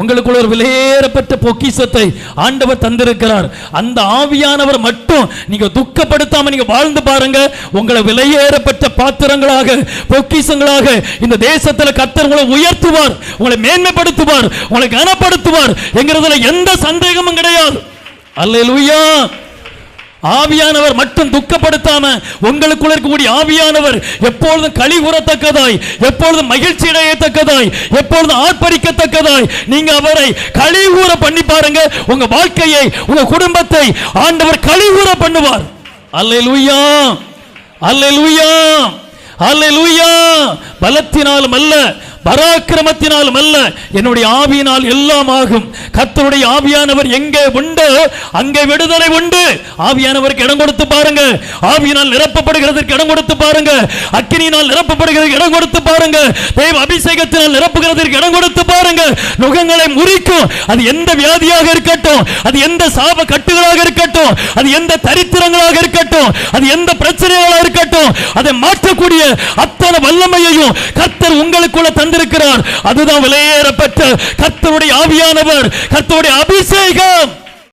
உங்களுக்குள்ள ஒரு விலையேறப்பட்ட பொக்கிஷத்தை ஆண்டவர் தந்திருக்கிறார். அந்த ஆவியானவர் மட்டும் நீங்க துக்கப்படுத்தாம நீங்க வாழ்ந்து பாருங்க. உங்களை விலையேறப்பட்ட பாத்திரங்களாக பொக்கிஷங்களாக இந்த தேசத்துல கத்தர் உங்களை உயர்த்துவார் உங்களை மேன்மைப்படுத்துவார் உங்களை கனப்படுத்துவார். என்கிறதுல எந்த சந்தேகமும் கிடையாது. அல்லேலூயா! ஆவியானவர் மட்டும் துக்கப்படுத்தாம உங்களுக்குள்ள இருக்கக்கூடிய ஆவியானவர் எப்பொழுதும் களி கூறத்தக்கதாய் எப்பொழுதும் மகிழ்ச்சி அடையத்தக்கதாய் எப்பொழுதும் ஆர்ப்பரிக்கத்தக்கதாய் நீங்க அவரை களி கூற பண்ணி பாருங்க. உங்க வாழ்க்கையை உங்க குடும்பத்தை ஆண்டவர் களி கூற பண்ணுவார். அல்லேலூயா அல்லேலூயா அல்லேலூயா. பலத்தினாலும் அல்ல பராக்கிரமத்தினாலும் அல்ல என்னுடைய ஆவியினால் எல்லாம் ஆகும். கர்த்தருடைய ஆவியானவர் எங்கே உண்டு? அங்கே விடுதலை உண்டு. ஆவியானவருக்கு இடம் கொடுத்து பாருங்க ஆவியினால் நிரப்பப்படுகிறதற்கு இடம் கொடுத்து பாருங்க அக்கினியினால் நிரப்பப்படுகிறதுக்கு இடம் கொடுத்து பாருங்க தெய்வ அபிஷேகத்தினால் நிரப்புகிறதற்கு இடம் கொடுத்து பாருங்க நுகங்களை முறிக்கும். அது எந்த வியாதியாக இருக்கட்டும் அது எந்த சாப கட்டுகளாக இருக்கட்டும் அது எந்த தரித்திரங்களாக இருக்கட்டும் அது எந்த பிரச்சனைகளாக இருக்கட்டும் அதை மாற்றக்கூடிய அத்தனை வல்லமையையும் கர்த்தர் உங்களுக்குள்ள தந்திருக்கிறார் அதுதான் விலையேறப்பட்ட கர்த்தருடைய ஆவியானவர் கர்த்தருடைய அபிஷேகம்.